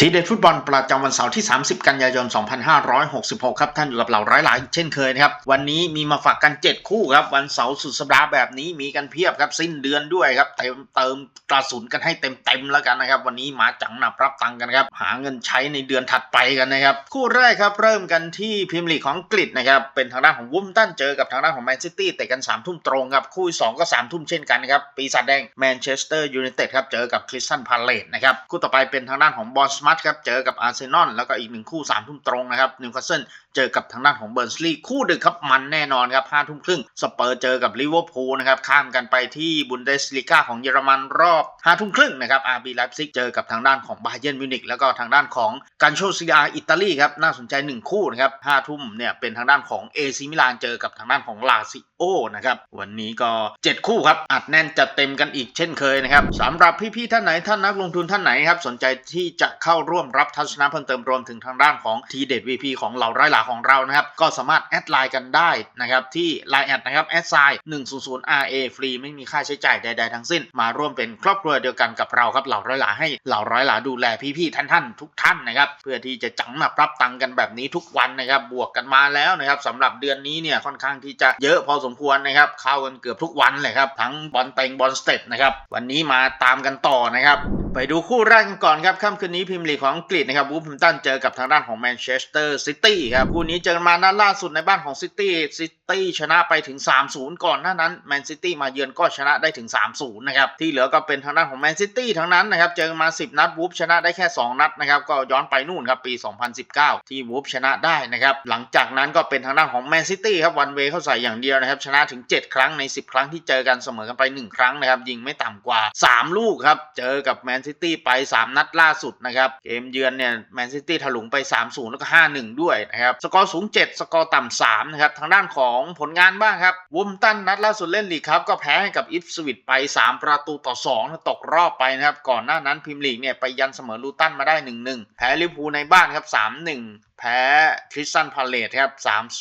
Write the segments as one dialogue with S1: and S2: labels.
S1: ทีเด็ดฟุตบอลประจำวันเสาร์ที่ 30 กันยายน 2566 ครับ ท่านอยู่กับเราร้อยหลายเช่นเคยนะครับ วันนี้มีมาฝากกัน 7 คู่ครับ วันเสาร์สุดสัปดาห์แบบนี้มีกันเพียบครับ สิ้นเดือนด้วยครับ เติมเติมกระสุนกันให้เต็มเต็มๆแล้วกันนะครับ วันนี้มาจังหนับรับตังกันครับ หาเงินใช้ในเดือนถัดไปกันนะครับ คู่แรกครับ เริ่มกันที่พรีเมียร์ลีกของอังกฤษนะครับ เป็นทางด้านของวุ้มตันเจอกับทางด้านของแมนซิตี้เตะกัน3ทุ่มตรงครับ คู่ที่สองก็3ทุ่มเช่นกันครับ ปีศาจแดงแมนเชสเตอร์ยูไนเต็ดครับ เจอกับคริสตันพาเลตนะครับ คู่ต่อไปเป็นทางด้านของบอสมัสครับเจอกับอาร์เซนอลแล้วก็อีกหนึ่งคู่สามทุ่มตรงนะครับนิวคาสเซิล เจอกับทางด้านของเบิร์นสลีย์คู่ดึกครับมันแน่นอนครับห้าทุ่มครึ่งสเปอร์เจอกับลิเวอร์พูลนะครับข้ามกันไปที่บุนเดสลีกาของเยอรมันรอบห้าทุ่มครึ่งนะครับอาร์บีไลฟ์ซิกเจอกับทางด้านของบาเยิร์นมิวนิกแล้วก็ทางด้านของกันโชซีอาอิตาลีครับน่าสนใจหนึ่งคู่นะครับห้าทุ่มเนี่ยเป็นทางด้านของเอซิมิลานเจอกับทางด้านของลาซิโอนะครับวันนี้ก็ 7 คู่ครับอัดแน่นจัดเต็มกันอีกเช่นเคยนะครับสำหรับพี่ๆท่านไหนท่านนักลงทุนท่านไหนครับสนใจที่จะเข้าร่วมรับทัศนะเพิ่มเติมรวมถึงทางด้านของทีเด็ด VP ของเหล่าร้หลาของเรานะครับ ก็สามารถแอดไลน์กันได้นะครับ ที่ Line แอดนะครับแอดไซน์100 RA ฟรีไม่มีค่าใช้จ่ายใดๆทั้งสิ้น มาร่วมเป็นครอบครัวเดียวกันกับเราครับเหล่าร้อยหลาให้เหล่าร้อยหลาดูแลพี่ๆท่านๆทุกท่านนะครับ เพื่อที่จะจังหนับรับตังกันแบบนี้ทุกวันนะครับ บวกกันมาแล้วนะครับสำหรับเดือนนี้เนี่ยค่อนข้างที่จะเยอะพอสมควรนะครับเข้ากันเกือบทุกวันเลยครับทั้งบอลเต็งบอลสเต็ปนะครับวันนี้มาตามกันต่อนะครับไปดูคู่แรกกันก่อนครับค่ำคืนนี้พิมลีของอังกฤษนะครับวูฟแฮมตันเจอกับทางด้านของแมนเชสเตอร์ซิตี้ครับคู่นี้เจอกันมานัดล่าสุดในบ้านของซิตี้ซิตี้ชนะไปถึง 3-0 ก่อนหน้านั้นแมนซิตี้มาเยือนก็ชนะได้ถึง 3-0 นะครับ ที่เหลือก็เป็นทางด้านของแมนซิตี้ทั้งนั้นนะครับ เจอกันมา 10 นัดวูฟชนะได้แค่ 2 นัดนะครับ ก็ย้อนไปนู่นครับปี 2019 ที่วูฟชนะได้นะครับ หลังจากนั้นก็เป็นทางด้านของแมนซิตี้ครับวันเวเข้าใส่อย่างเดียวนะครับ ชนะถึง 7 ครั้งใน 10 ครั้งที่เจอกันเสมอกันไป 1 ครั้งนะครับยิงไม่ต่ำกว่า 3 ลูกครับเจอกับแมนซิตี้ไป 3 นัดล่าสุดนะครับเกมเยือนเนี่ยแมนซิตี้ถลุงไป 3-0 แล้วก็ 5-1 ด้วยนะครับสกอร์สูง 7 สกอร์ต่ำ3นะครับทางด้านของผลงานบ้างครับวูมตันนัดล่าสุดเล่นลีกครับก็แพ้ให้กับอิฟสวิตไป 3 ประตูต่อ2ตกรอบไปนะครับก่อนหน้านั้นพิมลีกเนี่ยไปยันเสมอลูตันมาได้ 1-1 แพ้ลิเวอร์พูลในบ้านครับ 3-1 แพ้คริสตันพาเลตครับ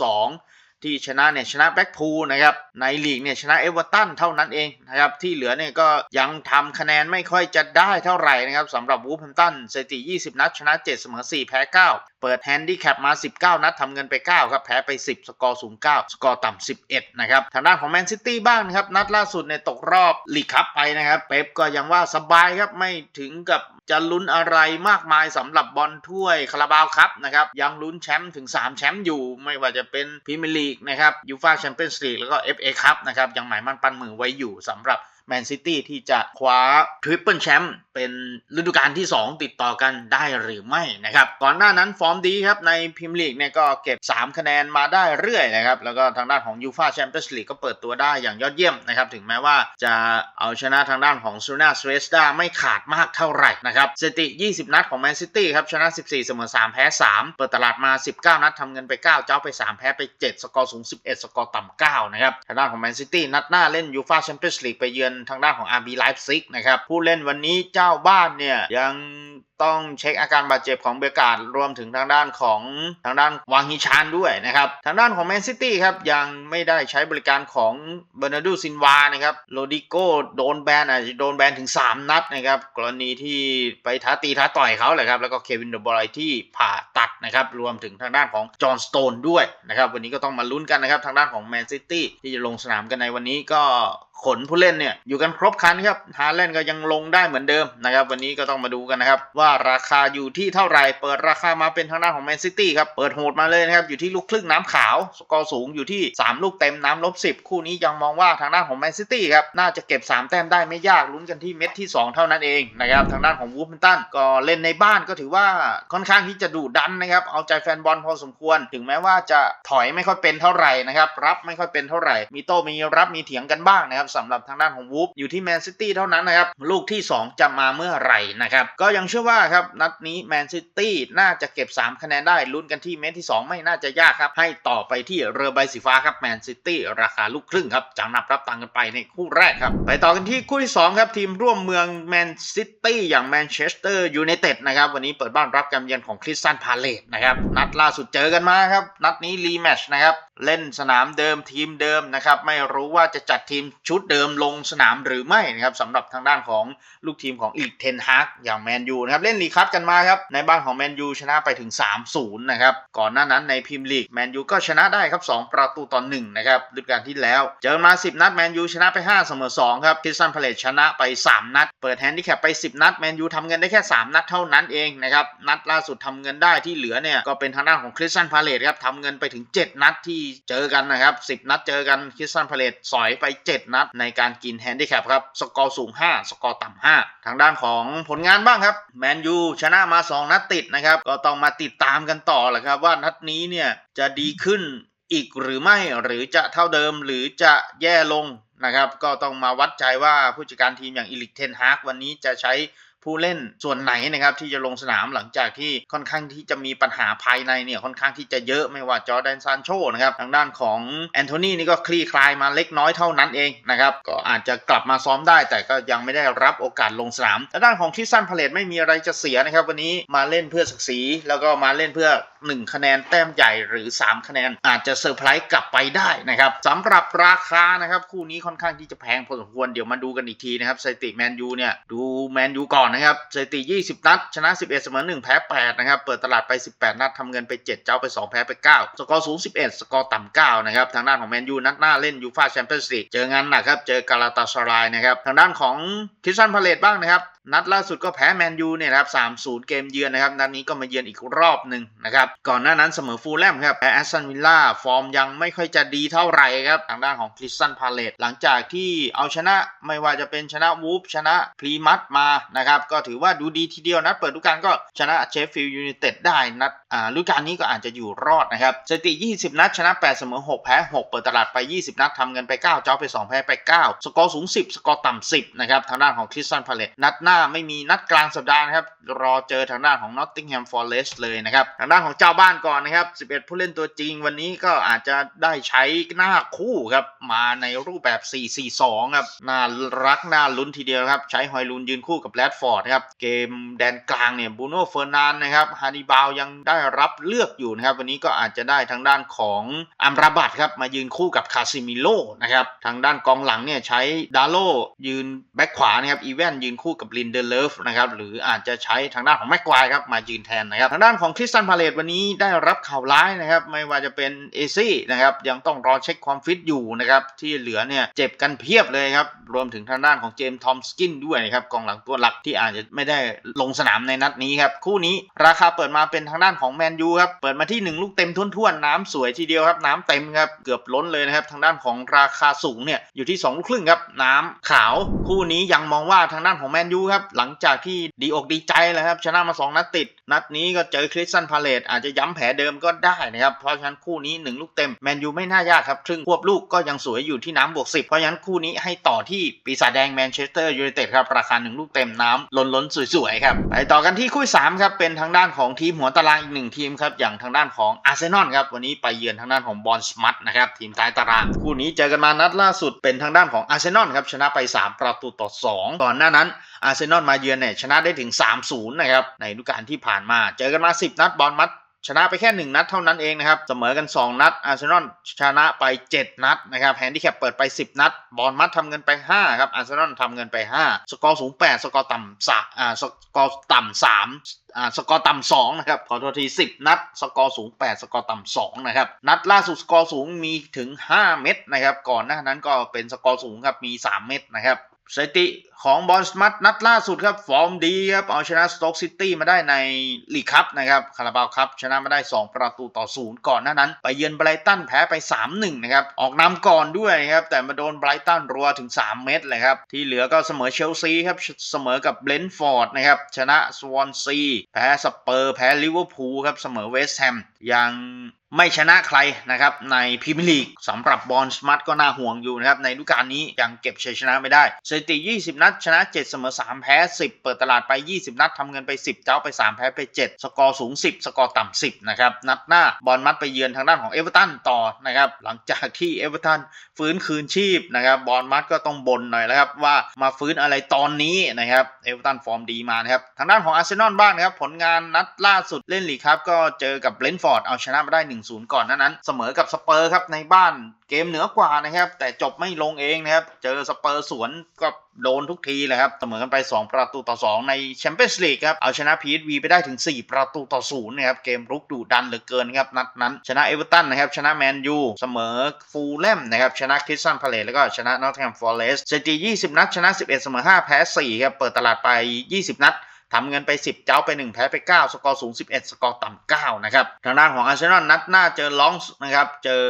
S1: 3-2 ที่ชนะเนี่ยชนะแบ็กพูลนะครับในลีกเนี่ยชนะเอเวอร์ตันเท่านั้นเองนะครับที่เหลือเนี่ยก็ยังทำคะแนนไม่ค่อยจะได้เท่าไหร่นะครับสำหรับวูฟแฮมตันสถิติ 20 นัดชนะ 7 เสมอ 4 แพ้ 9 เปิดแฮนดี้แคปมา 19 นัดทำเงินไป 9 ครับ แพ้ไป 10 สกอร์สูง 9 สกอร์ต่ำ 11 นะครับ ทางด้านของแมนซิตี้บ้างนะครับ นัดล่าสุดในยตกรอบลีกคัพไปนะครับ เป๊ปก็ยังว่าสบายครับ ไม่ถึงกับจะลุ้นอะไรมากมายสำหรับบอลถ้วยคาราบาวครับนะครับ ยังลุ้นแชมป์ถึง 3 แชมป์อยู่ ไม่ว่าจะเป็นพรีเมียร์ลีกนะครับยูฟ่าแชมเปี้ยนส์ลีกแล้วก็ FA คัพนะครับยังหมายมั่นปั้นมือไว้อยู่สำหรับ แมนซิตี้ที่จะคว้าทริปเปิลแชมป์เป็นฤดูกาลที่ 2 ติดต่อกันได้หรือไม่นะครับก่อนหน้านั้นฟอร์มดีครับในพรีเมียร์ลีกเนี่ยก็เก็บ 3 คะแนนมาได้เรื่อยนะครับแล้วก็ทางด้านของยูฟาแชมเปี้ยนส์ลีกก็เปิดตัวได้อย่างยอดเยี่ยมนะครับถึงแม้ว่าจะเอาชนะทางด้านของซูนาสเวสดาไม่ขาดมากเท่าไหร่นะครับสถิติ 20 นัดของแมนซิตี้ครับชนะ 14 เสมอ 3 แพ้ 3 เปิดตลาดมา 19 นัดทำเงินไป 9 เจ้าไป 3 แพ้ไป 7 สกอร์สูง 11 สกอร์ต่ำ9นะครับทางด้านของแมนซิตี้นัดหน้าเล่นยูฟาแชมเปี้ยนส์ลีกไปเยือนทางด้านของ RB Leipzig นะครับผู้เล่นวันนี้เจ้าบ้านเนี่ยยังต้องเช็คอาการบาดเจ็บของเบยการ์ดรวมถึงทางด้านของทางด้านวางฮิชานด้วยนะครับ ทางด้านของแมนซิตี้ครับยังไม่ได้ใช้บริการของเบอร์นาร์ดูซินวานะครับโรดิโกโดนแบนอาจจะโดนแบนถึง 3 นัดนะครับกรณีที่ไปท้าตีท้าต่อยเขาแหละครับแล้วก็เควินเดอบรอยที่ผ่าตัดนะครับรวมถึงทางด้านของจอห์นสโตนด้วยนะครับวันนี้ก็ต้องมาลุ้นกันนะครับทางด้านของแมนซิตี้ที่จะลงสนามกันในวันนี้ก็ขนผู้เล่นเนี่ยอยู่กันครบคันครับฮาแลนด์ก็ยังลงได้เหมือนเดิมนะครับวันนี้ก็ต้องมาดูกันนะครับว่าาราคาอยู่ที่เท่าไหร่ เปิดราคามาเป็นทางด้านของแมนซิตี้ครับ เปิดโหดมาเลยนะครับ อยู่ที่ลูกครึ่งน้ำขาว สกอร์สูงอยู่ที่ 3 ลูกเต็มน้ำลบ 10 คู่นี้ยังมองว่าทางด้านของแมนซิตี้ครับ น่าจะเก็บ 3 แต้มได้ไม่ยากลุ้นกันที่เม็ดที่ 2 เท่านั้นเองนะครับ ทางด้านของวูฟแฮมป์ตันก็เล่นในบ้านก็ถือว่าค่อนข้างที่จะดุดันนะครับ เอาใจแฟนบอลพอสมควร ถึงแม้ว่าจะถอยไม่ค่อยเป็นเท่าไหร่นะครับ รับไม่ค่อยเป็นเท่าไหร่ มีโต้มีรับมีเถียงกันบ้างนะครับสำหรับทางด้านของวูฟอยู่ที่แมนซิตี้เท่านั้นนะครับ ลูกที่ 2 จะมาเมื่อไหร่นะครับ ก็ยังเชื่อว่าาครับนัดนี้แมนซิตี้น่าจะเก็บ 3 คะแนนได้ลุ้นกันที่เม็ดที่ 2 ไม่น่าจะยากครับ ให้ต่อไปที่เรือใบสีฟ้าครับแมนซิตี้ราคาลูกครึ่งครับจังนับรับตังกันไปในคู่แรกครับ ไปต่อกันที่คู่ที่สองครับ ทีมร่วมเมืองแมนซิตี้อย่างแมนเชสเตอร์ยูไนเต็ดนะครับ วันนี้เปิดบ้านรับการเยือนของคริสตันพาเลตนะครับ นัดล่าสุดเจอกันมาครับ นัดนี้รีแมชนะครับเล่นสนามเดิมทีมเดิมนะครับไม่รู้ว่าจะจัดทีมชุดเดิมลงสนามหรือไม่นะครับสำหรับทางด้านของลูกทีมของอีกเทนฮากอย่างแมนยูนะครับเล่นลีคัพกันมาครับในบ้านของแมนยูชนะไปถึง 3-0 นะครับก่อนหน้านั้นในพรีเมียร์ลีกแมนยูก็ชนะได้ครับ 2 ประตูต่อ1นะครับฤดูกาลที่แล้ว เจอมา 10 นัดแมนยูชนะไป 5 เสมอ2ครับคริสตันพาเลตชนะไป 3 นัด เปิดแฮนดิแคปไป 10 นัดแมนยูทำเงินได้แค่ 3 นัดเท่านั้นเองนะครับนัดล่าสุดทำเงินได้ที่เหลือเนี่ยก็เป็นทางด้านของคริสตันพาเลตครับทำเงินไปถึง 7 นัดที่เจอกันนะครับ 10 นัดเจอกันคริสตันพาเลตสอยไป 7 นัดในการกินแฮนดิแคปครับ สกอร์สูง 5 สกอร์ต่ำ 5 ทางด้านของผลงานบ้างครับแมนยูชนะมา 2 นัดติดนะครับ ก็ต้องมาติดตามกันต่อแหละครับ ว่านัดนี้เนี่ยจะดีขึ้นอีกหรือไม่หรือจะเท่าเดิมหรือจะแย่ลงนะครับ ก็ต้องมาวัดใจว่าผู้จัดการทีมอย่างอิลิกเทนฮากวันนี้จะใช้ ผู้เล่นส่วนไหนนะครับที่จะลงสนามหลังจากที่ค่อนข้างที่จะมีปัญหาภายในเนี่ยค่อนข้างที่จะเยอะไม่ว่าจอแดนซานโชนะครับทางด้านของแอนโทนีนี่ก็คลี่คลายมาเล็กน้อยเท่านั้นเองนะครับก็อาจจะกลับมาซ้อมได้ แต่ก็ยังไม่ได้รับโอกาสลงสนามทางด้านของที่สั้นพาเลตไม่มีอะไรจะเสียนะครับวันนี้มาเล่นเพื่อศักดิ์ศรีแล้วก็มาเล่นเพื่อ 1 คะแนนแต้มใหญ่หรือ 3 คะแนน อาจจะเซอร์ไพรส์กลับไปได้นะครับสำหรับราคานะครับคู่นี้ค่อนข้างที่จะแพงพอสมควรเดี๋ยวมาดูกันอีกทีนะครับสถิติแมนยูเนี่ยดูแมนยูก่อนนะครับสถิติ 20 นัด ชนะ 11 เสมอ 1 แพ้ 8 นะครับ เปิดตลาดไป 18 นัดทำเงินไป 7 เจ้าไป 2 แพ้ไป 9 สกอร์สูง 11 สกอร์ต่ำ 9 นะครับ ทางด้านของแมนยูนัดหน้าเล่นยูฟ่าแชมเปี้ยนส์ลีกเจองานหนักครับ เจอกาลาตาสรายนะครับ ทางด้านของคริสตันพาเลตบ้างนะครับ นัดล่าสุดก็แพ้แมนยูเนี่ยนะครับ 3-0 เกมเยือนนะครับ นัดนี้ก็มาเยือนอีกรอบหนึ่งนะครับ ก่อนหน้านั้นเสมอฟูลแลมครับ แพ้แอสตันวิลล่า ฟอร์มยังไม่ค่อยจะดีเท่าไหร่ครับ ทางด้านของคริสตันพาเลตหลังจากที่เอาชนะไม่ว่าจะเป็นชนะวูฟชนะพรีมัตมานะครับก็ถือว่าดูดีทีเดียวนัดเปิดฤดูกาลก็ชนะเชฟฟิลด์ยูไนเต็ดได้นัดอ่าฤดูกาลนี้ก็อาจจะอยู่รอดนะครับสถิติ 20 นัดชนะ 8 เสมอ 6 แพ้ 6 เปิดตลาดไป 20 นัดทำเงินไป 9 เจ้าไป 2 แพ้ไป 9 สกอร์สูง 10 สกอร์ต่ำ 10 นะครับ ทางด้านของคริสตันพาเลตนัดหน้าไม่มีนัดกลางสัปดาห์นะครับ รอเจอทางด้านของนอตติงแฮมฟอร์เรสต์เลยนะครับ ทางด้านของเจ้าบ้านก่อนนะครับ 11 ผู้เล่นตัวจริงวันนี้ก็อาจจะได้ใช้หน้าคู่ครับมาในรูปแบบ 4-4-2 ครับน่ารักน่าลุ้นทีเดียวครับใช้ฮอยลูนยืนคู่กับแรดฟอร์ดครับเกมแดนกลางเนี่ยบูโน่เฟอร์นานนะครับฮานิบาลยังได้รับเลือกอยู่นะครับวันนี้ก็อาจจะได้ทางด้านของอัมราบัตครับมายืนคู่กับคาซิมิโลนะครับทางด้านกองหลังเนี่ยใช้ดาโลยืนแบ็คขวานะครับอีเวนยืนคู่กับลินเดเลฟนะครับหรืออาจจะใช้ทางด้านของแม็กควายครับมายืนแทนนะครับทางด้านของคริสตันพาเลตวันนี้ได้รับข่าวร้ายนะครับไม่ว่าจะเป็นเอซี่นะครับยังต้องรอเช็คความฟิตอยู่นะครับที่เหลือเนี่ยเจ็บกันเพียบเลยครับรวมถึงทางด้านของเจมส์ทอมสกินด้วยนะครับกองหลังตัวหลักที่อาจจะไม่ได้ลงสนามในนัดนี้ครับ คู่นี้ราคาเปิดมาเป็นทางด้านของแมนยูครับ เปิดมาที่ 1 ลูกเต็มทุ่นๆ น้ำสวยทีเดียวครับ น้ำเต็มครับ เกือบล้นเลยนะครับ ทางด้านของราคาสูงเนี่ยอยู่ที่ 2 ลูกครึ่งครับ น้ำขาว คู่นี้ยังมองว่าทางด้านของแมนยูครับ หลังจากที่ดีอกดีใจแล้วครับ ชนะมา 2 นัดติด นัดนี้ก็เจอคริสตันพาเลตอาจจะย้ำแผลเดิมก็ได้นะครับ เพราะฉะนั้นคู่นี้ 1 ลูกเต็มแมนยูไม่น่ายากครับครึ่งควบลูกก็ยังสวยอยู่ที่น้ำบวก10เพราะฉะนั้นคู่นี้ให้ต่อที่ปีศาจแดงแมนเชสเตอร์ยูไนเต็ดครับราคา1ลูกเต็มน้ำล้นๆสวยๆครับไปต่อกันที่คู่3ครับเป็นทางด้านของทีมหัวตารางอีกหนึ่งทีมครับอย่างทางด้านของอาร์เซนอลครับวันนี้ไปเยือนทางด้านของบอลสมัตนะครับทีมท้ายตารางคู่นี้เจอกันมานัดล่าสุดเป็นทางด้านของอาร์เซนอลครับชนะไป 3 ประตูต่อ 2 ก่อนหน้านั้นอาร์เซนอลมาเยือนเนี่ยชนะได้ถึง 3-0 นะครับในฤดูกาลที่ผ่านมา เจอกันมา 10 นัดบอลมัด ชนะไปแค่ 1 นัดเท่านั้นเองนะครับ เสมอกัน 2 นัด อาร์เซนอลชนะไป 7 นัดนะครับ แฮนดิแคปเปิดไป 10 นัด บอลมัดทำเงินไป 5 ครับ อาร์เซนอลทำเงินไป 5 สกอร์สูง 8 สกอร์ต่ำสะอ่า สกอร์ต่ำ3อ่าสกอร์ต่ำ2นะครับขอโทษที 10 นัด สกอร์สูง 8 สกอร์ต่ำ2นะครับนัดล่าสุดสกอร์สูงมีถึง 5 เม็ดนะครับก่อนหน้านั้นก็เป็นสกอร์สูงครับมี 3 เม็ดนะครับ สถิติของบอลสมัตนัดล่าสุดครับ ฟอร์มดีครับ เอาชนะสโต๊กซิตี้มาได้ในลีกคัพนะครับคาราบาวคัพชนะมาได้ 2 ประตูต่อศูนย์ก่อนหน้านั้น ไปเยือนไบรตันแพ้ไป 3-1 นะครับ ออกนำก่อนด้วยนะครับ แต่มาโดนไบรตันรัวถึง 3 เม็ดเลยครับ ที่เหลือก็เสมอเชลซีครับ เสมอกับเบลนฟอร์ดนะครับ ชนะสวอนซี แพ้สเปอร์ แพ้ลิเวอร์พูลครับ เสมอเวสต์แฮมยังไม่ชนะใครนะครับในพรีเมียร์ลีกสำหรับบอลสมัตก็น่าห่วงอยู่นะครับในฤดูกาลนี้ยังเก็บชัยชนะไม่ได้สถิติ 20 นัด ชนะ 7 เสมอ 3 แพ้ 10 เปิดตลาดไป 20 นัดทำเงินไป 10 เจ้าไป 3 แพ้ไป 7 สกอร์สูง 10 สกอร์ต่ำ 10 นะครับ นัดหน้าบอลมัดไปเยือนทางด้านของเอเวอร์ตันต่อนะครับหลังจากที่เอเวอร์ตันฟื้นคืนชีพนะครับบอลมัดก็ต้องบ่นหน่อยแล้วครับว่ามาฟื้นอะไรตอนนี้นะครับเอเวอร์ตันฟอร์มดีมานะครับทางด้านของอาร์เซนอลบ้างนะครับผลงานนัดล่าสุดเล่นลีกครับก็เจอกับเบรนท์ฟอร์ดเอาชนะมาได้1-0 ก่อนหนานั้น เสมอกับสเปอร์ครับในบ้านเกมเหนือกว่านะครับ แต่จบไม่ลงเองนะครับ เจอสเปอร์สวนก็โดนทุกทีเลยครับเสมอกันไป 2 ประตูต่อ 2 ในแชมเปี้ยนส์ลีกครับ เอาชนะพีทวีไปได้ถึง 4 ประตูต่อ0นะครับ เกมรุกดุดันเหลือเกินครับ นัดนั้น ชนะเอเวอร์ตันนะครับ ชนะแมนยูเสมอฟูลแลมนะครับ ชนะคริสตันพาเลตแล้วก็ชนะนอตแฮมฟอร์เรสต์เซตี20 นัดชนะ 11 เสมอ 5 แพ้ 4 ครับ เปิดตลาดไป 20 นัด ทำเงินไป 10 เจ้าไป 1 แพ้ไป 9 สกอร์สูง 11 สกอร์ต่ำ9นะครับทางด้านของอาร์เซนอลนัดหน้าเจอลองส์นะครับเจอ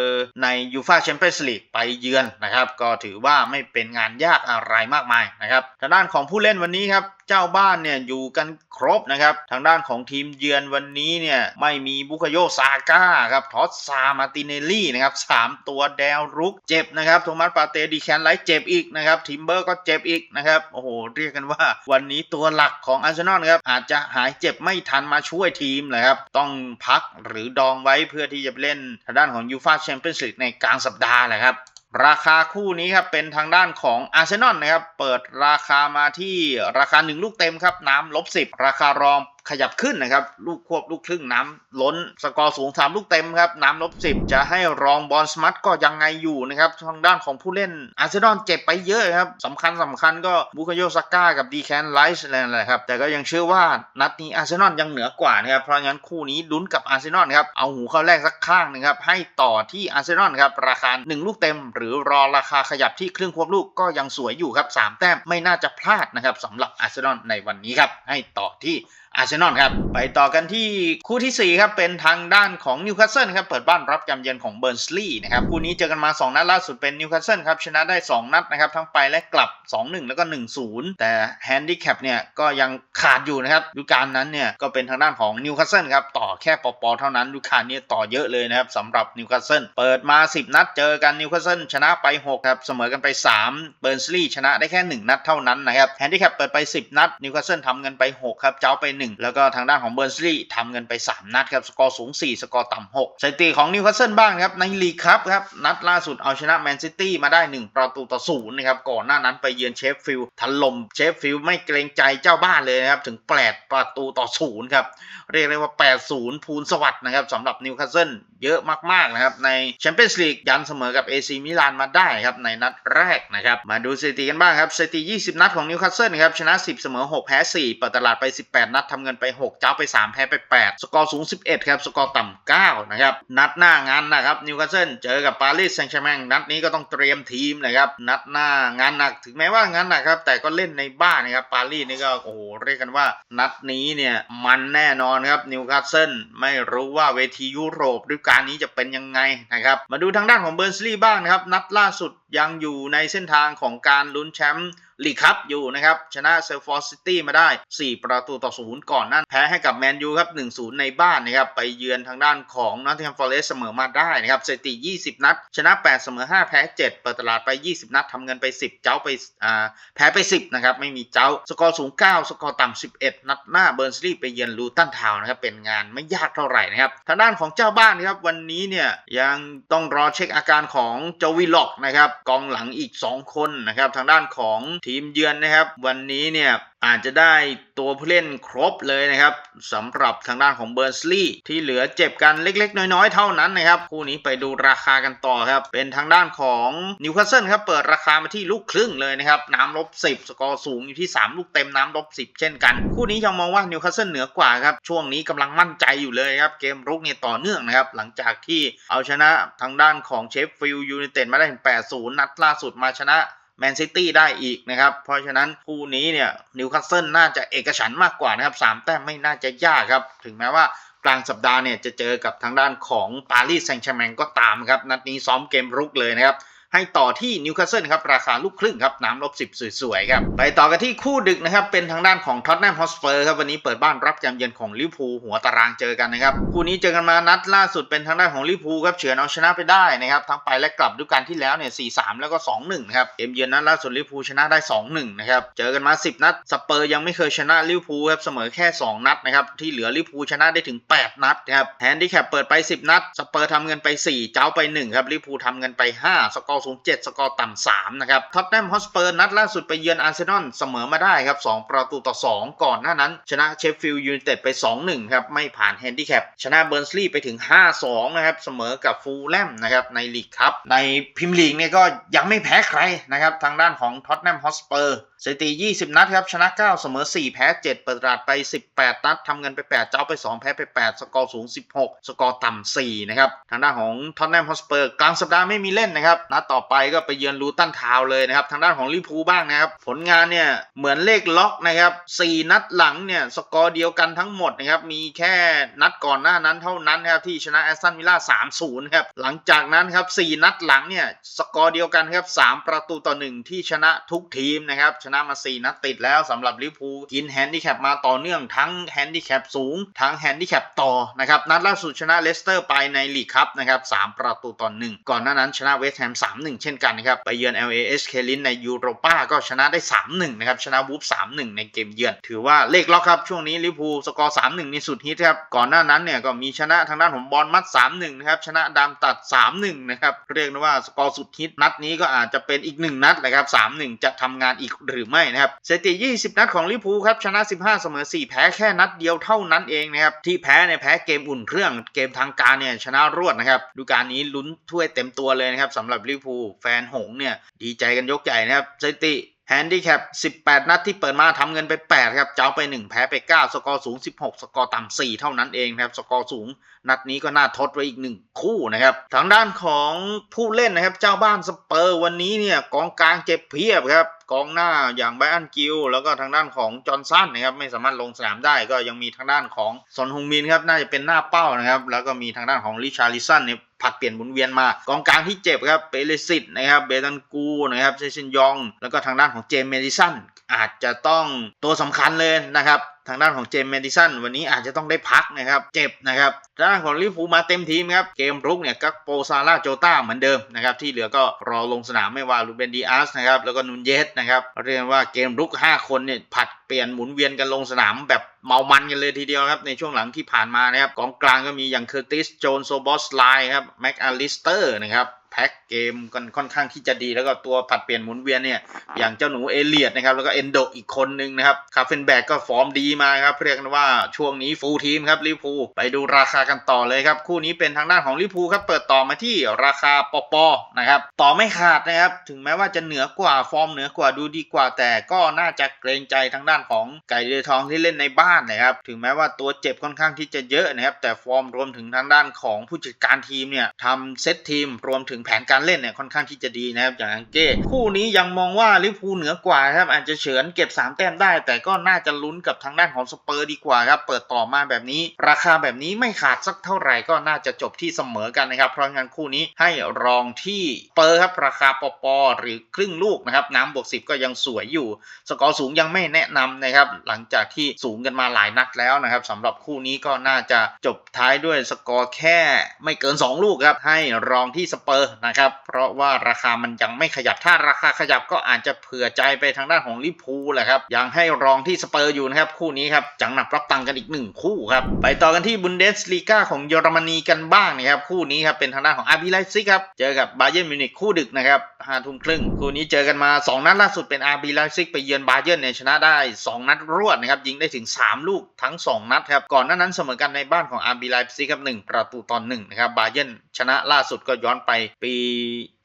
S1: ในยูฟาแชมเปี้ยนส์ลีกไปเยือนนะครับก็ถือว่าไม่เป็นงานยากอะไรมากมายนะครับทางด้านของผู้เล่นวันนี้ครับเจ้าบ้านเนี่ยอยู่กันครบนะครับ ทางด้านของทีมเยือนวันนี้เนี่ยไม่มีบุคโยซาก้าครับทอสซามาติเนลลี่นะครับสามตัวแดวรุกเจ็บนะครับโทมัสปาเตดีแคนไลท์เจ็บอีกนะครับทิมเบอร์ก็เจ็บอีกนะครับโอ้โหเรียกกันว่าวันนี้ตัวหลักของอาร์เซนอลนครับอาจจะหายเจ็บไม่ทันมาช่วยทีมเลยครับต้องพักหรือดองไว้เพื่อที่จะเล่นทางด้านของยูฟาแชมเปี้ยนส์ลีกในกลางสัปดาห์แหละครับ ราคาคู่นี้ครับเป็นทางด้านของอาร์เซนอลนะครับ เปิดราคามาที่ราคา 1 ลูกเต็มครับ น้ำลบ10 ราคารอง ขยับขึ้นนะครับ ลูกควบลูกครึ่งน้ำล้นสกอร์สูง3ลูกเต็มครับ น้ำลบ10จะให้รองบอลสมัตก็ยังไงอยู่นะครับ ทางด้านของผู้เล่นอาร์เซนอลเจ็บไปเยอะครับสำคัญสำคัญก็บุคโยซาก้ากับดีแคนไลส์อะไรนะครับ แต่ก็ยังเชื่อว่านัดนี้อาร์เซนอลยังเหนือกว่านะครับ เพราะงั้นคู่นี้ลุ้นกับอาร์เซนอลครับ เอาหูเข้าแรกสักข้างหนึงครับ ให้ต่อที่อาร์เซนอลครับ ราคา 1 ลูกเต็ม หรือรอราคาขยับที่ครึ่งควบลูกก็ยังสวยอยู่ครับ 3 แต้มไม่น่าจะพลาดนะครับสำหรับอาร์เซนอลในวันนี้ครับ ให้ต่อที่ อาร์เซนอลครับ ไปต่อกันที่คู่ทีสี่ 4 ครับ เป็นทางด้านของนิวคาสเซิลครับ เปิดบ้านรับยำเยือนของเบิร์นสลีย์นะครับ คู่นี้เจอกันมา 2 นัดล่าสุดเป็นนิวคาสเซิลครับ ชนะได้ 2 นัดนะครับ ทั้งไปและกลับ 2-1 แล้วก็ 1-0 แต่แฮนดิแคปเนี่ยก็ยังขาดอยู่นะครับดูกาลนั้นเนี่ยก็เป็นทางด้านของนิวคาสเซิลครับ ต่อแค่ปอปอเท่านั้นดูกาลนี้ต่อเยอะเลยนะครับสำหรับนิวคาสเซิลเปิดมา 10 นัดเจอกันนิวคาสเซิลชนะไป6ครับเสมอกันไป 3 เบิร์นสลีย์ชนะได้แค่ 1 นัดเท่านั้นนะครับแฮนดิแคปเปิดไป 10 นัดนิวคาสเซิลทำเงินไป 6 ครับเจ้าไป1แล้วก็ทางด้านของเบิร์นสลีย์ทำเงินไป 3 นัดครับ สกอร์สูง 4 สกอร์ต่ำ6สถิติของนิวคาสเซิลบ้างครับในลีกครับครับ นัดล่าสุดเอาชนะแมนซิตี้มาได้ 1 ประตูต่อศูนย์นะครับ ก่อนหน้านั้นไปเยือนเชฟฟิลด์ถล่มเชฟฟิลด์ไม่เกรงใจเจ้าบ้านเลยนะครับ ถึง 8 ประตูต่อศูนย์ครับ เรียกได้ว่า 80 พูนสวัสด์นะครับสำหรับนิวคาสเซิลเยอะมากๆนะครับ ในแชมเปี้ยนส์ลีกยันเสมอกับ AC มิลานมาได้ครับในนัดแรกนะครับมาดูสถิติกันบ้างครับสถิติ 20 นัดของนิวคาสเซิลครับชนะ 10 เสมอ 6 แพ้ 4 เปิดตลาดไป 18 นัดทำเงินไป6 เจ้าไป 3 แพ้ไป 8 สกอร์สูง 11 ครับ สกอร์ต่ำ9นะครับ นัดหน้างานนะครับนิวคาสเซิลเจอกับปารีสแซงต์แชร์แมงนัดนี้ก็ต้องเตรียมทีมเลยครับ นัดหน้างานหนักถึงแม้ว่างานหนักครับ แต่ก็เล่นในบ้านนะครับปารีสนี่ก็โอ้โหเรียกกันว่า นัดนี้เนี่ยมันแน่นอนครับนิวคาสเซิลไม่รู้ว่าเวทียุโรปฤดูกาลนี้จะเป็นยังไงนะครับมาดูทางด้านของเบอร์นสลีย์บ้างนะครับนัดล่าสุดยังอยู่ในเส้นทางของการลุ้นแชมป์ ลีกคัพอยู่นะครับชนะเซลฟอร์ซิตี้มาได้ 4 ประตูต่อศูนย์ก่อนนั้น แพ้ให้กับแมนยูครับ 1-0 ในบ้านนะครับ ไปเยือนทางด้านของนอตติงแฮมฟอร์เรสเสมอมาได้นะครับสถิติ 20 นัด ชนะ 8 เสมอ 5 แพ้ 7 เปิดตลาดไป 20 นัดทำเงินไป 10 เจ้าไปอ่าแพ้ไป 10 นะครับ ไม่มีเจ้า สกอร์สูง 9 สกอร์ต่ำ 11 นัดหน้าเบิร์นสลีย์ไปเยือนลูตันทาวน์นะครับ เป็นงานไม่ยากเท่าไหร่นะครับ ทางด้านของเจ้าบ้านนะครับ วันนี้เนี่ยยังต้องรอเช็คอาการของโจวิล็อกนะครับ กองหลังอีก 2 คนนะครับ ทางด้านของทีมเยือนนะครับ วันนี้เนี่ยอาจจะได้ตัวผู้เล่นครบเลยนะครับสำหรับทางด้านของเบอร์สลีย์ที่เหลือเจ็บกันเล็ก ๆ น้อยๆ เท่านั้นนะครับ คู่นี้ไปดูราคากันต่อครับ เป็นทางด้านของนิวคาสเซิลครับ เปิดราคามาที่ลูกครึ่งเลยนะครับ น้ำลบ 10 สกอร์สูงอยู่ที่ 3 ลูกเต็มน้ำลบ 10 เช่นกัน คู่นี้ยังมองว่านิวคาสเซิลเหนือกว่าครับ ช่วงนี้กำลังมั่นใจอยู่เลยครับ เกมรุกเนี่ยต่อเนื่องนะครับ หลังจากที่เอาชนะทางด้านของเชฟฟิลด์ยูไนเต็ดมาได้ถึง8-0 นัดล่าสุดมาชนะ แมนซิตี้ได้อีกนะครับ เพราะฉะนั้นคู่นี้เนี่ยนิวคาสเซิลน่าจะเอกฉันมากกว่านะครับสามแต้มไม่น่าจะยากครับ ถึงแม้ว่ากลางสัปดาห์เนี่ยจะเจอกับทางด้านของปารีสแซงต์แชร์แมงก็ตามครับ นัดนี้ซ้อมเกมรุกเลยนะครับ ให้ต่อที่นิวคาสเซิลครับราคาลูกครึ่งครับน้ำลบสิบสวยๆครับไปต่อกันที่คู่ดึกนะครับเป็นทางด้านของท็อตแนมฮอสเปอร์ครับวันนี้เปิดบ้านรับยามเยือนของลิเวอร์พูลหัวตารางเจอกันนะครับคู่นี้เจอกันมานัดล่าสุดเป็นทางด้านของลิเวอร์พูลครับเฉือนเอาชนะไปได้นะครับทั้งไปและกลับด้วยกันที่แล้วเนี่ยสี่สามแล้วก็สองหนึ่งครับเกมเยือนนัดล่าสุดลิเวอร์พูลชนะได้สองหนึ่งนะครับเจอกันมาสิบนัดสเปอร์ยังไม่เคยชนะลิเวอร์พูลครับเสมอแค่สองนัดนะครับที่เหลือลิเวอร์พูลชนะได้ถึงแปดนัดครับแฮนดิแคปเปิดไปสิบนัดสเปอร์ทำเงินไปสี่เจ้าไปหนึ่งครับลิเวอร์พูลทำเงินไปห้าสกอร์อร์สูง 7 สกอร์ต่ำ3นะครับท็อตแนมฮอสเปอร์นัดล่าสุดไปเยือนอาร์เซนอลเสมอมาได้ครับ 2 ประตูต่อ 2 ก่อนหน้านั้น ชนะเชฟฟิลด์ยูไนเต็ดไป 2-1 ครับ ไม่ผ่านแฮนดิแคปชนะเบิร์นสลีย์ไปถึง 5-2 นะครับ เสมอกับฟูลแลมนะครับในลีกครับในพรีเมียร์ลีกเนี่ยก็ยังไม่แพ้ใครนะครับทางด้านของท็อตแนมฮอสเปอร์ สถิติ 20 นัดครับ ชนะ 9 เสมอ 4 แพ้ 7 เปิดตลาดไป 18 นัดทำเงินไป 8 เจ้าไป 2 แพ้ไป 8 สกอร์สูง 16 สกอร์ต่ำ 4 นะครับ ทางด้านของท็อตแนมฮอสเปอร์กลางสัปดาห์ไม่มีเล่นนะครับ นัดต่อไปก็ไปเยือนลูตันทาวเลยนะครับ ทางด้านของลิพูบ้างนะครับ ผลงานเนี่ย เหมือนเลขล็อกนะครับ 4 นัดหลังเนี่ย สกอร์เดียวกันทั้งหมดนะครับ มีแค่นัดก่อนหน้านั้นเท่านั้นนะครับที่ชนะแอสตันวิลล่า 3-0 ครับ หลังจากนั้นครับ 4 นัดหลังเนี่ย สกอร์เดียวกันครับ 3 ประตูต่อ 1 ที่ชนะทุกทีมนะครับชนะมา 4 นัดติดแล้วสำหรับลิเวอร์พูลกินแฮนดิแคปมาต่อเนื่องทั้งแฮนดิแคปสูง ทั้งแฮนดิแคปต่อนะครับนัดล่าสุดชนะเลสเตอร์ไปในลีกครับนะครับ3ประตูต่อ1ก่อนหน้านั้นชนะเวสต์แฮม3-1เช่นกันนะครับไปเยือน LAS เคลินในยูโรปาก็ชนะได้3-1นะครับชนะวูฟ3-1ในเกมเยือน ถือว่าเลขล็อกครับช่วงนี้ลิเวอร์พูลสกอร์3-1นี่สุดฮิตครับก่อนหน้านั้นเนี่ยก็มีชนะทางด้านของบอลมัด3-1นะครับชนะดามตัด3-1นะครับเรียกได้ว่าสกอร์สุดฮิตนัดนี้ก็อาจจะเป็นอีก1นัดเลยครับ3-1จะทำงานอีกหรือไม่นะครับสถิติ 20 นัดของลิเวอร์พูลครับชนะ 15 เสมอ 4 แพ้แค่นัดเดียวเท่านั้นเองนะครับที่แพ้เนี่ยแพ้เกมอุ่นเครื่องเกมทางการเนี่ยชนะรวดนะครับดูการนี้ลุ้นถ้วยเต็มตัวเลยนะครับสำหรับลิเวอร์พูลแฟนหงเนี่ยดีใจกันยกใหญ่นะครับสถิติ แฮนดิแคป18 นัดที่เปิดมาทำเงินไป 8 ครับ เจ้าไป 1 แพ้ไป 9 สกอร์สูง 16 สกอร์ต่ำ 4 เท่านั้นเองครับ สกอร์สูง นัดนี้ก็น่าทดไว้อีก 1 คู่นะครับ ทางด้านของผู้เล่นนะครับ เจ้าบ้านสเปอร์วันนี้เนี่ยกองกลางเจ็บเพียบครับกองหน้าอย่างไบอันกิลแล้วก็ทางด้านของจอห์นสันนะครับไม่สามารถลงสนามได้ก็ยังมีทางด้านของซอนฮงมินครับน่าจะเป็นหน้าเป้านะครับแล้วก็มีทางด้านของริชาริสันเนี่ย ผัดเปลี่ยนหมุนเวียนมากองกลางที่เจ็บครับเปเรซิตนะครับเบตันกูนะครับเซชินยอง แล้วก็ทางด้านของเจมส์เมดิสันอาจจะต้องตัวสำคัญเลยนะครับ ทางด้านของเจมส์เมดิสันวันนี้อาจจะต้องได้พักนะครับ เจ็บนะครับทางด้านของลิเวอร์พูมาเต็มทีมครับ เกมรุกเนี่ยกักโปซาร่าโจต้าเหมือนเดิมนะครับที่เหลือก็รอลงสนามไม่ว่าลูเบนดีอาสนะครับแล้วก็นุนเยสนะครับเรียกว่าเกมรุก 5 คนเนี่ยผัดเปลี่ยนหมุนเวียนกันลงสนามแบบเมามันกันเลยทีเดียวครับในช่วงหลังที่ผ่านมานะครับกองกลางก็มีอย่างเคอร์ติสโจนโซบอสไลครับแม็กอลิสเตอร์นะครับ แพ็กเกมกันค่อนข้างที่จะดี แล้วก็ตัวผัดเปลี่ยนหมุนเวียนเนี่ยอย่างเจ้าหนูเอเลียดนะครับแล้วก็เอนโดอีกคนนึงนะครับคาเฟนแบกก็ฟอร์มดีมาครับเรียกกันว่าช่วงนี้ฟูลทีมครับลิพูไปดูราคากันต่อเลยครับ คู่นี้เป็นทางด้านของลิพูครับเปิดต่อมาที่ราคาปอปอนะครับต่อไม่ขาดนะครับถึงแม้ว่าจะเหนือกว่าฟอร์มเหนือกว่าดูดีกว่า แต่ก็น่าจะเกรงใจทางด้านของไก่เดือทองที่เล่นในบ้านนะครับถึงแม้ว่าตัวเจ็บค่อนข้างที่จะเยอะนะครับแต่ฟอร์มรวมถึงทางด้านของผู้จัดการทีมเนี่ยทำเซตทีมรวมถึงแผนการเล่นเนี่ยค่อนข้างที่จะดีนะครับอย่างอังเก้คู่นี้ยังมองว่าลิเวอร์พูลเหนือกว่าครับอาจจะเฉือนเก็บ 3 แต้มได้ แต่ก็น่าจะลุ้นกับทางด้านของสเปอร์ดีกว่าครับเปิดต่อมาแบบนี้ ราคาแบบนี้ไม่ขาดสักเท่าไหร่ก็น่าจะจบที่เสมอกันนะครับเพราะงั้นคู่นี้ให้รองที่เปอร์ครับราคาปอปอหรือครึ่งลูกนะครับน้ำบวกสิบก็ยังสวยอยู่ สกอร์สูงยังไม่แนะนำนะครับหลังจากที่สูงกันมาหลายนัดแล้วนะครับสำหรับคู่นี้ก็น่าจะจบท้ายด้วยสกอร์แค่ไม่เกิน 2 ลูกครับให้รองที่สเปอร์นะครับ เพราะว่าราคามันยังไม่ขยับถ้าราคาขยับก็อาจจะเผื่อใจไปทางด้านของลิพูแหละครับยังให้รองที่สเปอร์อยู่นะครับ คู่นี้ครับจังหนับรับตังกันอีกหนึ่งคู่ครับไปต่อกันที่บุนเดสลีกาของเยอรมนีกันบ้างนะครับคู่นี้ครับเป็นทางด้านของอาร์บีไลซิกครับเจอกับบาเยิร์นมิวนิกคู่ดึกนะครับห้าทุ่มครึ่งคู่นี้เจอกันมา 2 นัดล่าสุดเป็นอาร์บีไลซิกไปเยือนบาเยิร์นเนี่ยชนะได้ 2 นัดรวดนะครับยิงได้ถึง 3 ลูกทั้ง 2 นัดครับก่อนหน้านั้นเสมอกันในบ้านของอาร์บีไลซิกครับ1ประตูต่อ1นะครับบาเยิร์นชนะล่าสุดก็ย้อนไปปี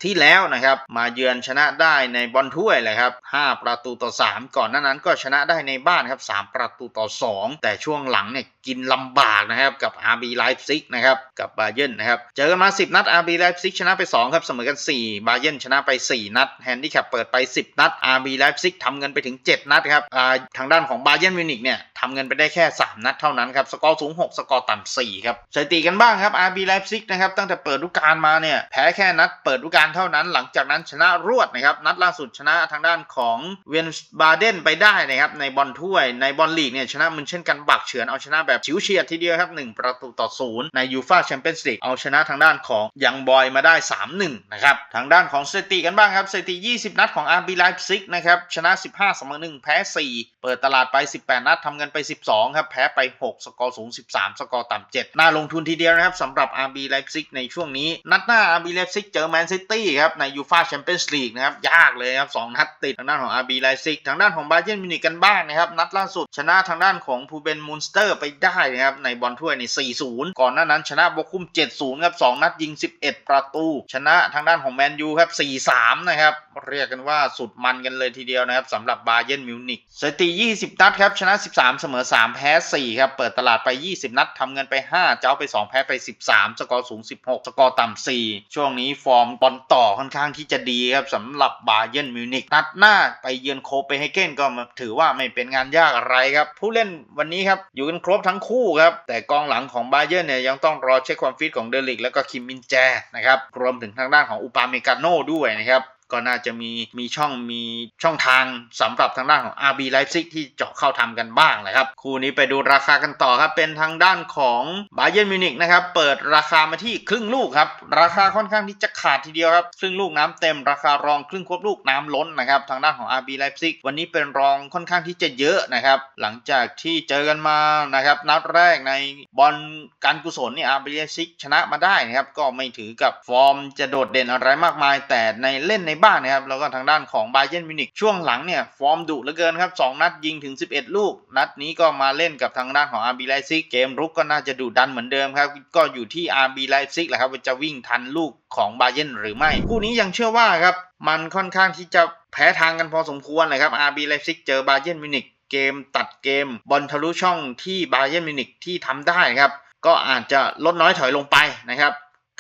S1: ที่แล้วนะครับ มาเยือนชนะได้ในบอลถ้วยเลยครับ 5 ประตูต่อ 3 ก่อนหน้านั้นก็ชนะได้ในบ้านครับ 3 ประตูต่อ 2 แต่ช่วงหลังเนี่ยกินลำบากนะครับ กับ RB Leipzig นะครับ กับบาเยิร์นนะครับ เจอกันมา 10 นัด RB Leipzig ชนะไป 2 ครับ เสมอกัน 4 บาเยิร์นชนะไป 4 นัด แฮนดิแคปเปิดไป 10 นัด RB Leipzig ทำเงินไปถึง 7 นัดครับทางด้านของบาเยิร์นมิวนิกเนี่ยทำเงินไปได้แค่ 3 นัดเท่านั้นครับ สกอร์สูง 6 สกอร์ต่ำ4ครับสถิติกันบ้างครับ RB Leipzig นะครับตั้งแต่เปิดฤดูกาลมาเนี่ยแพ้แค่นัดเปิดฤดูกาลเท่านั้น หลังจากนั้นชนะรวดนะครับ นัดล่าสุดชนะทางด้านของเวนบาเดนไปได้นะครับในบอลถ้วยในบอลลีกเนี่ยชนะมันเช่นกันบักเฉือนเอาชนะแบบชิวเฉียดทีเดียวครับ1ประตูต่อศูนย์ในยูฟาแชมเปี้ยนส์ลีกเอาชนะทางด้านของยังบอยมาได้ 3-1 นะครับ ทางด้านของสถิติกันบ้างครับสถิติ 20 นัดของ RB Leipzig นะครับชนะ 15เสมอ1แพ้ 4 เปิดตลาดไป 18 นัดทำเงินไป 12 ครับ แพ้ไป 6 สกอร์สูง 13 สกอร์ต่ำ7น่าลงทุนทีเดียวนะครับสำหรับ RB Leipzig ในช่วงนี้ นัดหน้า RB Leipzig เจอแมนซิตีตี้ครับในยูฟาแชมเปี้ยนส์ลีกนะครับยากเลยครับสองนัดติดทางด้านของอาร์บีไลซิกทางด้านของบาเย r n นมิวนิกกันบ้างนะครับนัดล่าสุดชนะทางด้านของพูเบนมูนสเตอร์ไปได้นะครับในบอลถ้วยใน 4-0 ก่อนหน้านั้นชนะบอคุม 7-0 ครับ 2 นัดยิง 11 ประตู ชนะทางด้านของแมนยูครับ 4-3 นะครับ เรียกกันว่าสุดมันกันเลยทีเดียวนะครับสำหรับบาเย r n นมิวนิกสถิติ 20 นัดครับ ชนะ 13 เสมอ 3 แพ้ 4 ครับ เปิดตลาดไป 20 นัดทำเงินไป 5 เจ้าไป 2 แพ้ไป 13 สกอร์สูง 16 สกอร์ต่ำ4 ช่วงนี้ฟอร์มบอลต่อค่อนข้างที่จะดีครับสำหรับบาเยิร์นมิวนิกนัดหน้าไปเยือนโคเปนเฮเกนก็ถือว่าไม่เป็นงานยากอะไรครับ ผู้เล่นวันนี้ครับอยู่กันครบทั้งคู่ครับ แต่กองหลังของบาเยิร์นเนี่ยยังต้องรอเช็คความฟิตของเดลิก แล้วก็คิมมินแจนะครับรวมถึงทางด้านของอุปาเมกาโน่ด้วยนะครับ ก็น่าจะมีมีช่องมีช่องทางสำหรับทางด้านของ RB Leipzig ที่เจาะเข้าทำกันบ้างนะครับ คู่นี้ไปดูราคากันต่อครับเป็นทางด้านของ Bayern Munich นะครับเปิดราคามาที่ครึ่งลูกครับราคาค่อนข้างที่จะขาดทีเดียวครับครึ่งลูกน้ำเต็มราคารองครึ่งควบลูกน้ำล้นนะครับทางด้านของ RB Leipzig วันนี้เป็นรองค่อนข้างที่จะเยอะนะครับหลังจากที่เจอกันมานะครับนัดแรกในบอลการกุศลเนี่ย RB Leipzig ชนะมาได้นะครับก็ไม่ถือกับฟอร์มจะโดดเด่นอะไรมากมาย แต่ในเล่นในบ้านนะครับแล้วก็ทางด้านของบาเยนมิวนิกช่วงหลังเนี่ยฟอร์มดุเหลือเกินครับ2นัดยิงถึง 11 ลูก นัดนี้ก็มาเล่นกับทางด้านของ RB Leipzig เกมรุกก็น่าจะดุดันเหมือนเดิมครับก็อยู่ที่ RB Leipzig แหละครับว่าจะวิ่งทันลูกของบาเย r n หรือไม่ คู่นี้ยังเชื่อว่าครับมันค่อนข้างที่จะแพ้ทางกันพอสมควรเลยครับ RB Leipzig เจอบาเยนมิวนิกเกมตัดเกมบอลทะลุช่องที่บาเยนมิวนิกที่ทำได้ครับก็อาจจะลดน้อยถอยลงไปนะครับ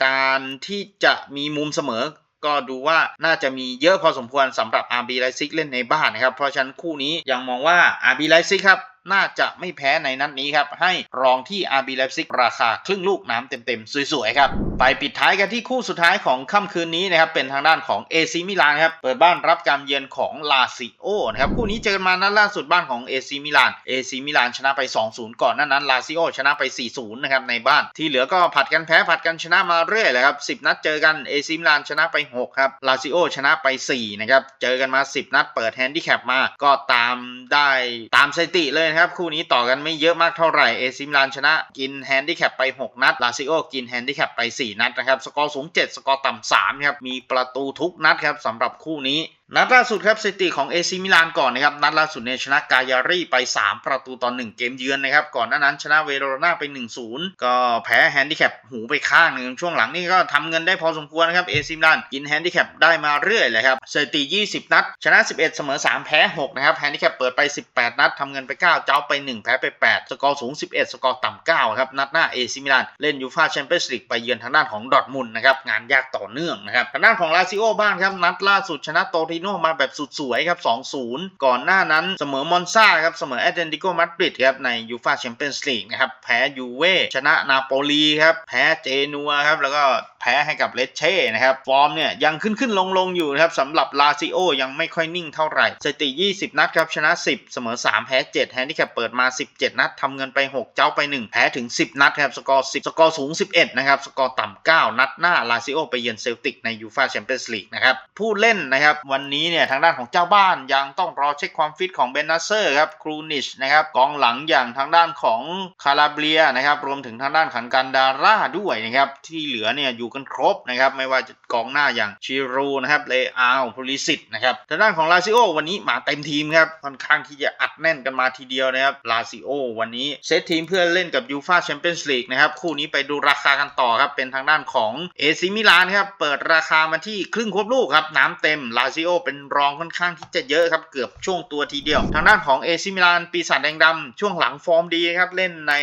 S1: การที่จะมีมุมเสมอ ก็ดูว่าน่าจะมีเยอะพอสมควรสำหรับ RB Leipzig เล่นในบ้านนะครับ เพราะฉะนั้นคู่นี้ยังมองว่า RB Leipzig ครับ น่าจะไม่แพ้ในนัดนี้ครับ ให้รองที่ RB Leipzig ราคาครึ่งลูกน้ำเต็มๆ สวยๆ ครับ ไปปิดท้ายกันที่คู่สุดท้ายของค่ำคืนนี้นะครับ เป็นทางด้านของ AC มิลานครับ เปิดบ้านรับการเยือนของลาซิโอนะครับ คู่นี้เจอกันมานัดล่าสุดบ้านของ AC มิลาน AC มิลานชนะไป 2-0 ก่อนหน้านั้นลาซิโอชนะไป 4-0 นะครับในบ้าน ที่เหลือก็ผัดกันแพ้ผัดกันชนะมาเรื่อยเลยครับ 10 นัดเจอกัน AC มิลานชนะไป 6 ครับ ลาซิโอชนะไป 4 นะครับ เจอกันมา 10 นัดเปิดแฮนดิแคปมา ก็ตามได้ตามสถิติเลยนะครับครับ คู่นี้ต่อกันไม่เยอะมากเท่าไหร่ AC มิลานชนะกินแฮนดิแคปไป 6 นัดลาซิโอกินแฮนดิแคปไป 4 นัดนะครับ สกอร์สูง 7 สกอร์ต่ำ3ครับมีประตูทุกนัดครับสำหรับคู่นี้ นัดล่าสุดครับสถิติของเอซิมิลานก่อนนะครับ นัดล่าสุดเนี่ยชนะกายารีไป 3 ประตูต่อ 1 เกมเยือนนะครับ ก่อนหน้านั้นชนะเวโรนาไป 1-0 ก็แพ้แฮนดิแคปหูไปข้างหนึ่งช่วงหลังนี่ก็ทำเงินได้พอสมควรนะครับเอซิมิลานกินแฮนดิแคปได้มาเรื่อยเลยครับสถิติ 20 นัด ชนะ 11 เสมอ 3 แพ้ 6 นะครับแฮนดิแคปเปิดไป 18 นัดทำเงินไป 9 เจ้าไป 1 แพ้ไป 8 สกอร์สูง 11 สกอร์ต่ำ9ครับนัดหน้าเอซิมิลานเล่นยูฟาแชมเปี้ยนส์ลีกไปเยือนทางด้านของดอร์ทมุนนะครับงานยากต่อเนื่องนะครับทางด้านของลาซิโอบ้างครับนัดล่าสุดชนะโตริโนมาแบบสุดสวยครับ 2-0 ก่อนหน้านั้นเสมอมอนซาครับ เสมอแอตเลติโกมาดริดครับ ในยูฟาแชมเปี้ยนส์ลีกนะครับ แพ้ยูเว่ชนะนาโปลีครับ แพ้เจนัวครับ แล้วก็แพ้ให้กับเลเช่นะครับ ฟอร์มเนี่ยยังขึ้นขึ้นลงลงอยู่นะครับสำหรับลาซิโอยังไม่ค่อยนิ่งเท่าไหร่สถิติ 20 นัดครับ ชนะ 10 เสมอ 3 แพ้ 7 แฮนดิแคปเปิดมา 17 นัดทำเงินไป 6 เจ้าไป 1 แพ้ถึง 10 นัดครับ สกอร์ 10 สกอร์สูง 11 นะครับ สกอร์ต่ำ9นัดหน้าลาซิโอไปเยือนเซลติกในยูฟาแชมเปี้ยนส์ลีกนะครับผู้เล่นนะครับวันนี้เนี่ยทางด้านของเจ้าบ้านยังต้องรอเช็คความฟิตของเบนนัสเซอร์ครับครูนิชนะครับกองหลังอย่างทางด้านของคาราเบียนะครับรวมถึงทางด้านขันกันดาร่าด้วยนะครับที่เหลือเนี่ยอยู่กันครบนะครับไม่ว่าจะกองหน้าอย่างชิรูนะครับเลอาลพูลิสิตนะครับทางด้านของลาซิโอวันนี้มาเต็มทีมครับค่อนข้างที่จะอัดแน่นกันมาทีเดียวนะครับลาซิโอวันนี้เซตทีมเพื่อเล่นกับยูฟาแชมเปี้ยนส์ลีกนะครับคู่นี้ไปดูราคากันต่อครับเป็นทางด้านของเอซิมิลานครับเปิดราคามาที่ครึ่งควบลูกครับน้ำเต็มลาซิโอเป็นรองค่อนข้างที่จะเยอะครับ เกือบช่วงตัวทีเดียว ทางด้านของเอซิมิลานปีศาจแดงดำช่วงหลังฟอร์มดีครับเล่นใน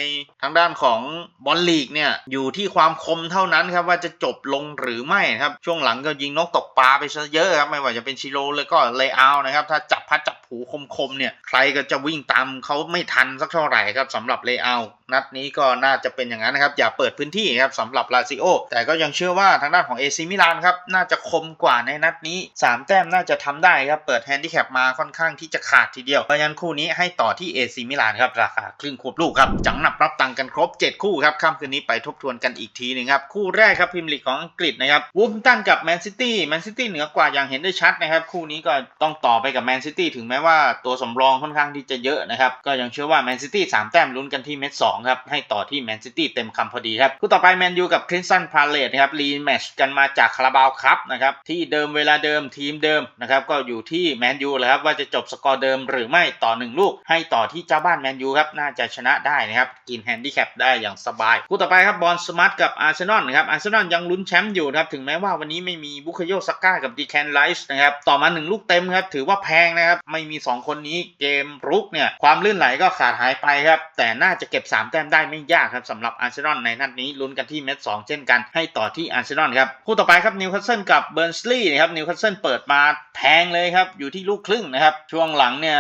S1: ทางด้านของบอลลีกเนี่ยอยู่ที่ความคมเท่านั้นครับว่าจะจบลงหรือไม่ครับช่วงหลังก็ยิงนกตกปลาไปซะเยอะครับไม่ว่าจะเป็นชิโร่เลยก็เลอานะครับถ้าจับพัดจับผูคมๆเนี่ยใครก็จะวิ่งตามเขาไม่ทันสักเท่าไหร่ครับสำหรับเลอาลนัดนี้ก็น่าจะเป็นอย่างนั้นนะครับ อย่าเปิดพื้นที่ครับสำหรับลาซิโอแต่ก็ยังเชื่อว่าทางด้านของเอซิมิลานครับน่าจะคมกว่าในนัดนี้ 3 แต้มน่าจะทำได้ครับ เปิดแฮนดิแคปมาค่อนข้างที่จะขาดทีเดียวเพราะฉะนั้นคู่นี้ให้ต่อที่เอซิมิลานครับราคาครึ่งควบลูกครับจังหนับรับตังค์กันครบ 7 คู่ครับค่ำคืนนี้ไปทบทวนกันอีกทีหนึงครับคู่แรกครับพิมพ์ลีกของอังกฤษนะครับวูฟตันกับแมนซิตี้แมนซิตี้เหนือกว่าอย่างเห็นได้ชัดนะครับคู่นี้ก็ต้องต่อไปกับแมนซิตี้ถึงแม้ม้ว่าตัวสำรองค่อนข้างที่จะเยอะนะครับ ก็ยังเชื่อว่าแมนซิตี้สามแต้มลุ้นกันที่เม็ดสองครับ ให้ต่อที่แมนซิตี้เต็มคำพอดีครับ คู่ต่อไปแมนยูกับคริสตันพาเลตนะครับ รีแมชกันมาจากคาราบาวครับนะครับ ที่เดิมเวลาเดิมทีมเดิมนะครับ ก็อยู่ที่แมนยูเลยครับ ว่าจะจบสกอร์เดิมหรือไม่ต่อหนึ่งลูก ให้ต่อที่เจ้าบ้านแมนยูครับ น่าจะชนะได้นะครับ กินแฮนดิแคปได้อย่างสบาย คู่ต่อไปครับบอลสมาร์ทกับอาร์เซนอลนะครับ อาร์เซนอลยังลุ้นแชมป์อยู่นะครับ ถึงแม้ว่าวันนี้ไม่มีบุคโยสก้ากับดีแคนไลส์นะครับ ต่อมาหนึ่งลูกเต็มครับ ถือว่าแพงนะครับ ไม่มี2คนนี้เกมรุกเนี่ยความลื่นไหลก็ขาดหายไปครับ แต่น่าจะเก็บ 3 แต้มได้ไม่ยากครับสำหรับอาร์เซนอลในนัดนี้ลุ้นกันที่เม็ด2เช่นกันให้ต่อที่อาร์เซนอลครับคู่ต่อไปครับนิวคาสเซิลกับเบิร์นสลีย์นะครับนิวคาสเซิลเปิดมาแพงเลยครับอยู่ที่ลูกครึ่งนะครับช่วงหลังเนี่ย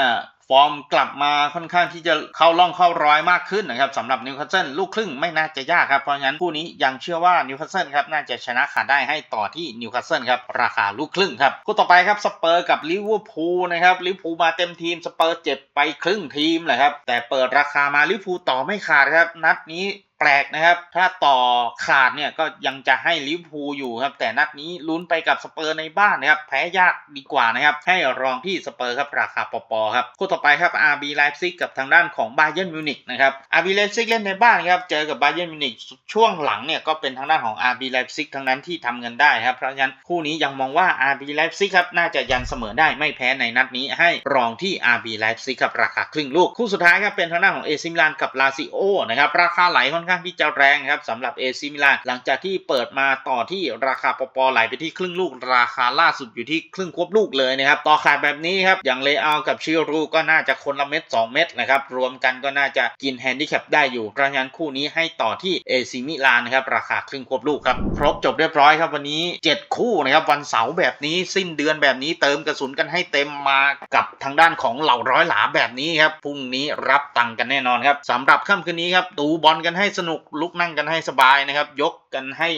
S1: ฟอร์มกลับมาค่อนข้างที่จะเข้าร่องเข้าร้อยมากขึ้นนะครับสำหรับนิวคาสเซิลลูกครึ่งไม่น่าจะยากครับ เพราะงั้นคู่นี้ยังเชื่อว่านิวคาสเซิลครับน่าจะชนะขาดได้ให้ต่อที่นิวคาสเซิลครับราคาลูกครึ่งครับคู่ต่อไปครับสเปอร์กับลิเวอร์พูลนะครับลิเวอร์พูลมาเต็มทีมสเปอร์เจ็บไปครึ่งทีมเลยครับแต่เปิดราคามาลิเวอร์พูลต่อไม่ขาดครับนัดนี้ แปลกนะครับ ถ้าต่อขาดเนี่ยก็ยังจะให้ลิเวอร์พูลอยู่ครับ แต่นัดนี้ลุ้นไปกับสเปอร์ในบ้านนะครับ แพ้ยากดีกว่านะครับ ให้รองที่สเปอร์ครับราคาปอๆครับ คู่ต่อไปครับ RB Leipzig กับทางด้านของบาเยิร์นมิวนิกนะครับ RB Leipzig เล่นในบ้านครับ เจอกับบาเยิร์นมิวนิกช่วงหลังเนี่ยก็เป็นทางด้านของ RB Leipzig ทั้งนั้นที่ทำเงินได้ครับ เพราะฉะนั้นคู่นี้ยังมองว่า RB Leipzig ครับน่าจะยันเสมอได้ไม่แพ้ในนัดนี้ ให้รองที่ RB Leipzig ครับราคาครึ่งลูก คู่สุดท้ายครับเป็นทางด้านของ AC Milan กับ Lazio นะครับ ราคาไหลค่อนข้างที่จะแรงครับสำหรับ AC Milan หลังจากที่เปิดมาต่อที่ราคาปอๆไหลไปที่ครึ่งลูกราคาล่าสุดอยู่ที่ครึ่งควบลูกเลยนะครับต่อขาดแบบนี้ครับอย่างเลอากับชิรูก็น่าจะคนละเม็ด2 เม็ดนะครับรวมกันก็น่าจะกินแฮนดิแคปได้อยู่เพราะฉะนั้นคู่นี้ให้ต่อที่ AC Milan นนะครับราคาครึ่งควบลูกครับครบจบเรียบร้อยครับวันนี้ 7 คู่นะครับวันเสาร์แบบนี้สิ้นเดือนแบบนี้เติมกระสุนกันให้เต็มมากับทางด้านของเหล่าร้อยหลาแบบนี้ครับพรุ่งนี้รับตังกันแน่นอนครับสำหรับค่ำคืนนี้ครับดูบอลกันให้สนุกลุกนั่งกันให้สบายนะครับ ยกกันให้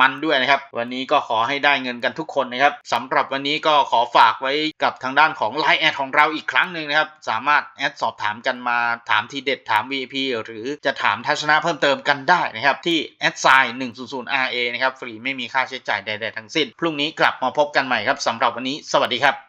S1: มันๆด้วยนะครับ วันนี้ก็ขอให้ได้เงินกันทุกคนนะครับสำหรับวันนี้ก็ขอฝากไว้กับทางด้านของไลน์แอดของเราอีกครั้งหนึ่งนะครับ สามารถแอดสอบถามกันมาถามทีเด็ดถาม VIP หรือจะถามทัศนะเพิ่มเติมกันได้นะครับ ที่แอดไซน์100 RA นะครับ ฟรีไม่มีค่าใช้จ่ายใด ๆ ทั้งสิ้น พรุ่งนี้กลับมาพบกันใหม่ครับสำหรับวันนี้ สวัสดีครับ